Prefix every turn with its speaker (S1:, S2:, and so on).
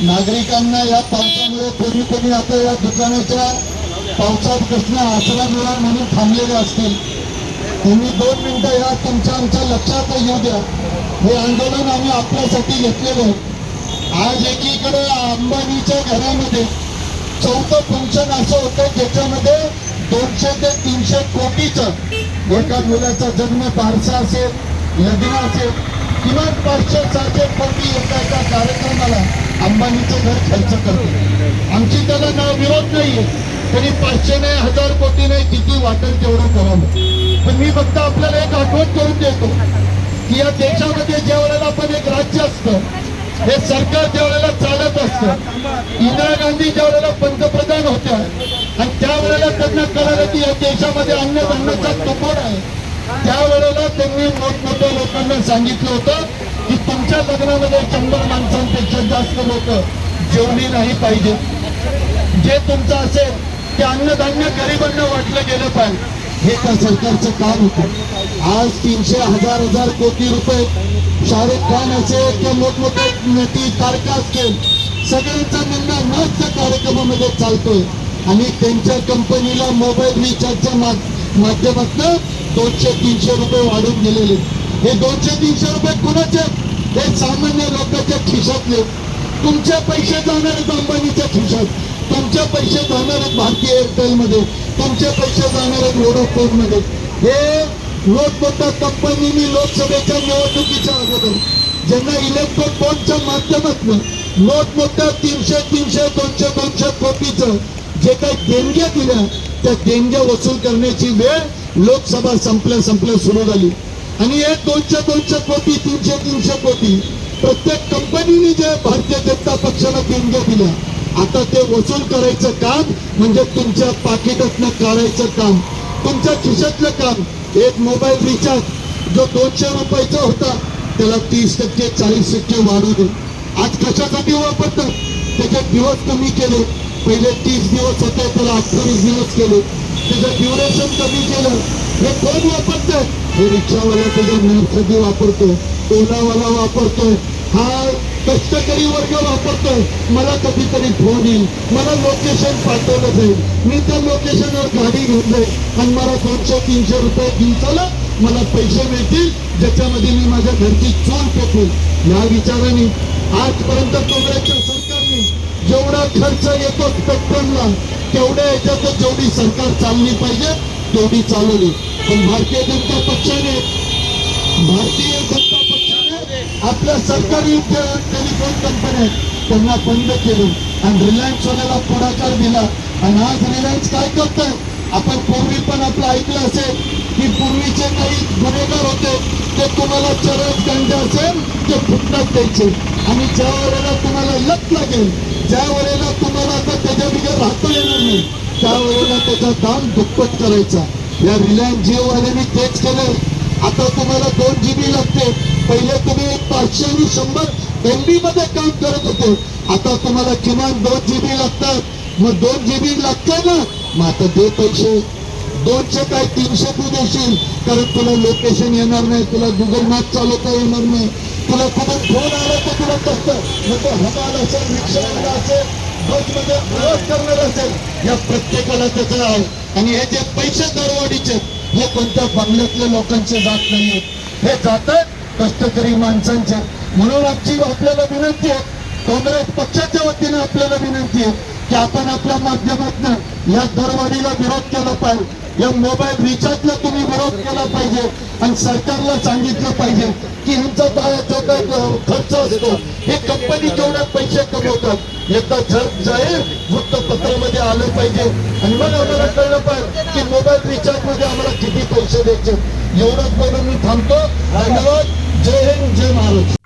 S1: नागरिकांना या पावसामुळे कोणी कोणी आता या दुकानाच्या पावसात कृष्ण आसरा मिळा म्हणून थांबलेले असतील. तुम्ही दोन मिनिटं या तुमच्या आमच्या लक्षात येऊ द्या. हे आंदोलन आम्ही आपल्यासाठी घेतलेलं आहे. आज एकीकडे अंबानीच्या घरामध्ये चौथं फंक्शन असं होतं ज्याच्यामध्ये दोनशे ते तीनशे कोटीचं एका मुलाचा जन्म बारसा असेल लग्न असेल किमान पाचशे सहाशे कोटी एका एका कार्यक्रमाला अंबानीचं घर खर्च करतो. आमची त्याला नाव विरोध नाहीये. तरी पाचशे नाही हजार कोटी नाही किती वाटेल तेवढं करावं. पण मी फक्त आपल्याला एक आठवण करून देतो की या देशामध्ये ज्या वेळेला पण एक राज्य असतं हे सरकार ज्या वेळेला चालत असतं इंदिरा गांधी ज्या वेळेला पंतप्रधान होत्या आणि त्यावेळेला त्यांना कळालं की या देशामध्ये अन्नधान्याचा तुटवडा आहे. त्यावेळेला त्यांनी मोठमोठ्या लोकांना सांगितलं होतं की तुमच्या लग्नामध्ये शंभर माणसांपेक्षा जास्त लोक जेवली नाही पाहिजे. जे तुमचं असेल ते अन्नधान्य गरिबांना वाटलं गेलं पाहिजे. हे त्या सरकारचं काम होतं. आज तीनशे हजार हजार कोटी रुपये शाहरुख खान असेल किंवा मोठमोठे नेते तारका असतील. सगळ्यांचा निंदा नाच त्या कार्यक्रमामध्ये चालतोय. आणि त्यांच्या कंपनीला मोबाईल रिचार्जच्या मा- माध्यमातून दोनशे तीनशे रुपये वाढून दिलेले हे दोनशे तीनशे रुपये कुणाचे? हे सामान्य लोकांच्या खिशातले तुमच्या पैसे जाणार आहेत अंबानीच्या खिशात तुमचे पैसे जाणार आहेत भारतीय एअरटेल मध्ये तुमचे पैसे जाणार आहेत वोडाफोनमध्ये हे मोठमोठ्या कंपनीने लोकसभेच्या निवडणुकीच्या अगोदर ज्यांना इलेक्ट्रॉनिक बॉन्डच्या माध्यमातून मोठमोठ्या तीनशे तीनशे दोनशे दोनशे कोटीचं जे काही देणग्या दिल्या त्या देणग्या वसूल करण्याची वेळ लोकसभा संपल्या संपल्या सुरू झाली. आणि एक दोनशे दोनशे कोटी तीनशे तीनशे कोटी प्रत्येक कंपनीने जे भारतीय जनता पक्षाला देणग्या दिल्या. आता ते वसूल करायचं काम म्हणजे तुमच्या पाकिटातलं काढायचं काम तुमच्या खिशातलं काम. एक मोबाईल रिचार्ज जो दोनशे रुपयाचा होता त्याला तीस टक्के चाळीस टक्के वाढू दे. आज कशासाठी वापरतात? त्याच्यात दिवस कमी केले. पहिले तीस दिवस होते त्याला अठ्ठावीस दिवस केले. त्याचं ड्युरेशन कमी केलं. हे कोण वापरतात हे रिक्षावाला त्याच्या नर्सदी वापरतो ओलावाला वापरतोय हा कष्टकरी वर्ग वापरतोय. मला कधीतरी फोन येईल. मला लोकेशन पाठवलं जाईल. मी त्या लोकेशनवर गाडी घेऊन जाईल. आणि मला दोनशे तीनशे रुपये दिवसाला मला पैसे मिळतील ज्याच्यामध्ये मी माझ्या घरची चूल पेटेल या विचाराने आजपर्यंत काँग्रेसच्या सरकारने जेवढा खर्च येतो स्पेक्ट्रमला तेवढ्या याच्यात जेवढी सरकार चालली पाहिजे तेवढी चालवली पण भारतीय जनता पक्षाने भारतीय जनता पक्षाने आपल्या सरकारी टेलिफोन कंपन्या त्यांना बंद केलं आणि रिलायन्स वाल्याला पुढाकार दिला. आणि आज रिलायन्स काय करतोय? आपण पूर्वी पण आपलं ऐकलं असेल की पूर्वीचे काही गुन्हेगार होते ते तुम्हाला चरस गांजा असेल ते फुटण्यात द्यायचे. आणि ज्या वेळेला तुम्हाला लत लागेल ज्या वेळेला तुम्हाला आता त्याच्या बिगर राहता येणार नाही त्या वेळेला त्याचा दाम दुप्पट करायचा. या रिलायन्स जिओ वाल्यांनी तेच केलं आता तुम्हाला दोन जीबी लागते. पहिले तुम्ही पाचशे आणि शंभर एम बी मध्ये काम करत होते. आता तुम्हाला किमान दोन जीबी लागतात. मग दोन जीबी लागते ना? मग आता दे पैसे. दोनशे काय तीनशे तू देशील? कारण तुला लोकेशन येणार नाही तुला गुगल मॅप चालवता येणार नाही. तुला कुठून फोन आला तर तुला कसं म्हणजे हमाल असेल रिक्षावाला असेल बसमध्ये प्रवास करणार असेल. या प्रत्येकाला त्याचं आहे आणि हे जे पैसे दरवाढीचे हे कोणत्या बंगल्यातल्या लोकांचे जात नाहीये. हे जातात कष्टकरी माणसांचे. म्हणून आमची आपल्याला विनंती आहे काँग्रेस पक्षाच्या वतीने आपल्याला विनंती आहे की आपण आपल्या माध्यमातून या दरवाढीला विरोध केला पाहिजे. या मोबाईल रिचार्जला तुम्ही विरोध केला पाहिजे आणि सरकारला सांगितलं पाहिजे की ह्यांचा काय- जो काय खर्च असतो? हे कंपनी जेवढ्या पैसे कमवतात? याचा झट जाहीर वृत्तपत्रामध्ये आलं पाहिजे. आणि मग आम्हाला कळलं पाहिजे की मोबाईल रिचार्जमध्ये आम्हाला किती पैसे द्यायचे. एवढंच बोलून मी थांबतो. धन्यवाद. जय हिंद जय महाराज.